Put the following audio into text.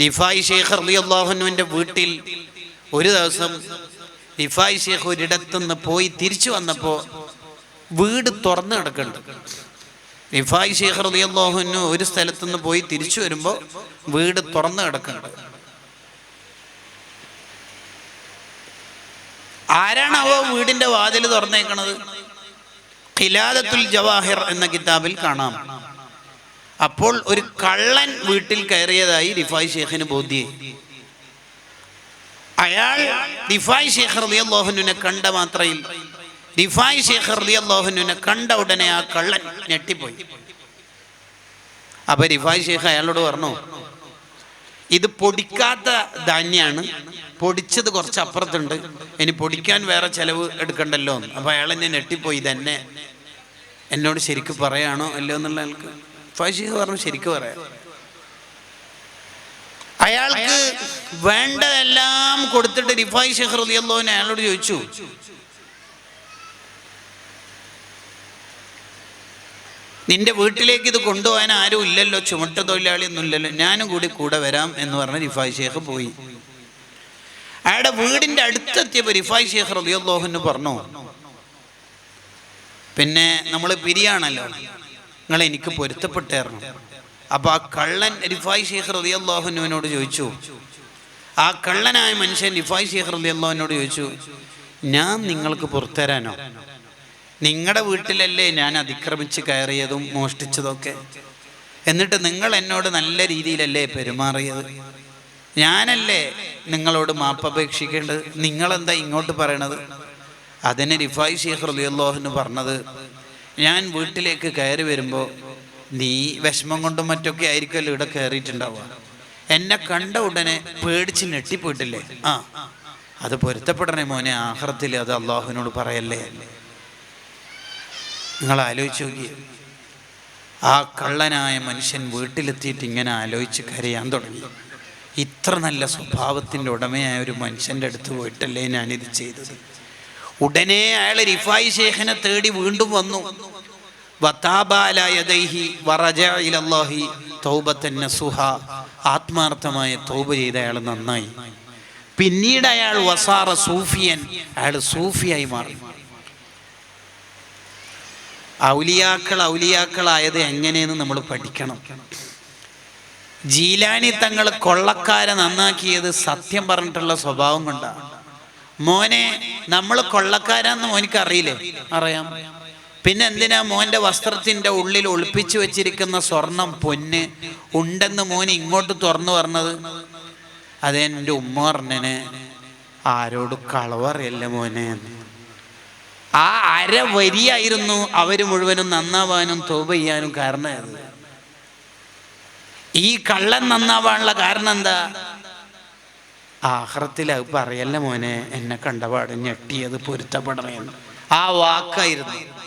റിഫായി ഷെയ്ഖ് അള്ളാഹുനുവിന്റെ വീട്ടിൽ ഒരു ദിവസം റിഫായി ഷെയ്ഖ് ഒരിടത്തുനിന്ന് പോയി തിരിച്ചു വന്നപ്പോൾ വീട് തുറന്നു കിടക്കുന്നുണ്ട്. റിഫായി ഷെയ്ഖ് അള്ളാഹുനു ഒരു സ്ഥലത്തുനിന്ന് പോയി തിരിച്ചു വരുമ്പോൾ വീട് തുറന്നു കിടക്കുന്നുണ്ട്. ആരാണാവോ വീടിന്റെ വാതിൽ തുറന്നേക്കണത്? ഖിലാദത്തുൽ ജവാഹിർ എന്ന കിതാബിൽ കാണാം. അപ്പോൾ ഒരു കള്ളൻ വീട്ടിൽ കയറിയതായി റിഫായ് ഷേഖിന് ബോധ്യായി. അയാൾ റിഫായ് ഷേഖ് റളിയല്ലാഹുവിനെ കണ്ട മാത്രയിൽ റിഫായ് ഷേഖ് റളിയല്ലാഹുവിനെ കണ്ട ഉടനെ ആ കള്ളൻ ഞെട്ടിപ്പോയി. അപ്പൊ റിഫായ് ഷേഖ് അയാളോട് പറഞ്ഞു ഇത് പൊടിക്കാത്ത ധാന്യാണ് പൊടിച്ചത് കുറച്ച് അപ്പുറത്തുണ്ട് ഇനി പൊടിക്കാൻ വേറെ ചെലവ് എടുക്കണ്ടല്ലോ. അപ്പൊ അയാൾ എന്നെ ഞെട്ടിപ്പോയി ഇതെന്നെ എന്നോട് ശരിക്കും പറയാണോ അല്ലോ എന്നുള്ള അയാൾക്ക്? ഫാഷിഖ് പറഞ്ഞു ശരിക്ക് പറയാം. അയാൾക്ക് വേണ്ടതെല്ലാം കൊടുത്തിട്ട് റിഫായ് ഷെഹ് റളിയല്ലാഹുവിനെ അയാളോട് ചോദിച്ചു. നിന്റെ വീട്ടിലേക്ക് ഇത് കൊണ്ടുപോകാൻ ആരും ഇല്ലല്ലോ ചുമട്ട തൊഴിലാളി ഒന്നും ഇല്ലല്ലോ ഞാനും കൂടി കൂടെ വരാം എന്ന് പറഞ്ഞ് റിഫായ് ഷേഖ് പോയി. അയാളുടെ വീടിന്റെ അടുത്തെത്തിയപ്പോൾ റിഫായ് ഷേഖ് റളിയല്ലാഹുവിന് പറഞ്ഞു പിന്നെ നമ്മൾ പിരിയാണല്ലോ? നിങ്ങൾ എനിക്ക് പൊരുത്തപ്പെട്ടേറണം അപ്പൊ ആ കള്ളൻ റിഫായ് ശേഖർ അലി അള്ളാഹുനുവിനോട് ചോദിച്ചു ആ കള്ളനായ മനുഷ്യൻ റിഫായ് അലി അള്ളാഹുനോട് ചോദിച്ചു ഞാൻ നിങ്ങൾക്ക് പുറത്തുതരാനോ? നിങ്ങളുടെ വീട്ടിലല്ലേ ഞാൻ അതിക്രമിച്ച് കയറിയതും മോഷ്ടിച്ചതൊക്കെ? എന്നിട്ട് നിങ്ങൾ എന്നോട് നല്ല രീതിയിലല്ലേ പെരുമാറിയത്? ഞാനല്ലേ നിങ്ങളോട് മാപ്പപേക്ഷിക്കേണ്ടത് നിങ്ങളെന്താ ഇങ്ങോട്ട് പറയണത്? അതിന് റിഫായ് ഷെയ്ഖ് റളിയല്ലാഹുവിന് പറഞ്ഞത് ഞാൻ വീട്ടിലേക്ക് കയറി വരുമ്പോൾ നീ വിഷമം കൊണ്ടും മറ്റൊക്കെ ആയിരിക്കുമല്ലോ ഇവിടെ കയറിയിട്ടുണ്ടാവുക. എന്നെ കണ്ട ഉടനെ പേടിച്ച് ഞെട്ടിപ്പോയിട്ടില്ലേ? ആ അത് പൊരുത്തപ്പെടണേ മോനെ ആഹ്റത്തിൽ അത് അള്ളാഹുവിനോട് പറയല്ലേ? നിങ്ങൾ ആലോചിച്ച് നോക്കി ആ കള്ളനായ മനുഷ്യൻ വീട്ടിലെത്തിയിട്ട് ഇങ്ങനെ ആലോചിച്ച് കരയാൻ തുടങ്ങി. ഇത്ര നല്ല സ്വഭാവത്തിന്റെ ഉടമയായ ഒരു മനുഷ്യന്റെ അടുത്ത് പോയിട്ടല്ലേ ഞാനിത് ചെയ്തത്? ഉടനെ അയാൾ റിഫായി ശേഖനെ തേടി വീണ്ടും വന്നു. ആത്മാർത്ഥമായ തൗബ ചെയ്ത അയാൾ നന്നായി. പിന്നീട് അയാൾ വസാറ സൂഫിയൻ അയാൾ സൂഫിയായി മാറി. ഔലിയാക്കൾ ഔലിയാക്കളായത് എങ്ങനെയെന്ന് നമ്മൾ പഠിക്കണം. ജീലാനി തങ്ങൾ കൊള്ളക്കാരെ നന്നാക്കിയത് സത്യം പറഞ്ഞിട്ടുള്ള സ്വഭാവം കൊണ്ടാണ്. മോനെ നമ്മൾ കൊള്ളക്കാരാന്ന് മോനിക്ക് അറിയില്ലേ അറിയാം. പിന്നെ എന്തിനാ മോന്റെ വസ്ത്രത്തിന്റെ ഉള്ളിൽ ഒളിപ്പിച്ചു വെച്ചിരിക്കുന്ന സ്വർണം പൊന്ന് ഉണ്ടെന്ന് മോൻ ഇങ്ങോട്ട് തുറന്നു പറഞ്ഞത്? അതെന്റെ ഉമ്മ പറഞ്ഞനെ ആരോട് കളവറിയല്ല മോനെ? ആ അര വരിയായിരുന്നു അവർ മുഴുവനും നന്നാവാനും തോപ ചെയ്യാനും കാരണമായത്. ഈ കള്ളൻ നന്നാവാനുള്ള കാരണം എന്താ? ആഹ്റത്തിൽ അത് പറയല്ല മോനെ എന്നെ കണ്ടപാട് ഞെട്ടിയത് പൊരുത്തപ്പെടണേന്ന്. ആ വാക്കായിരുന്നു.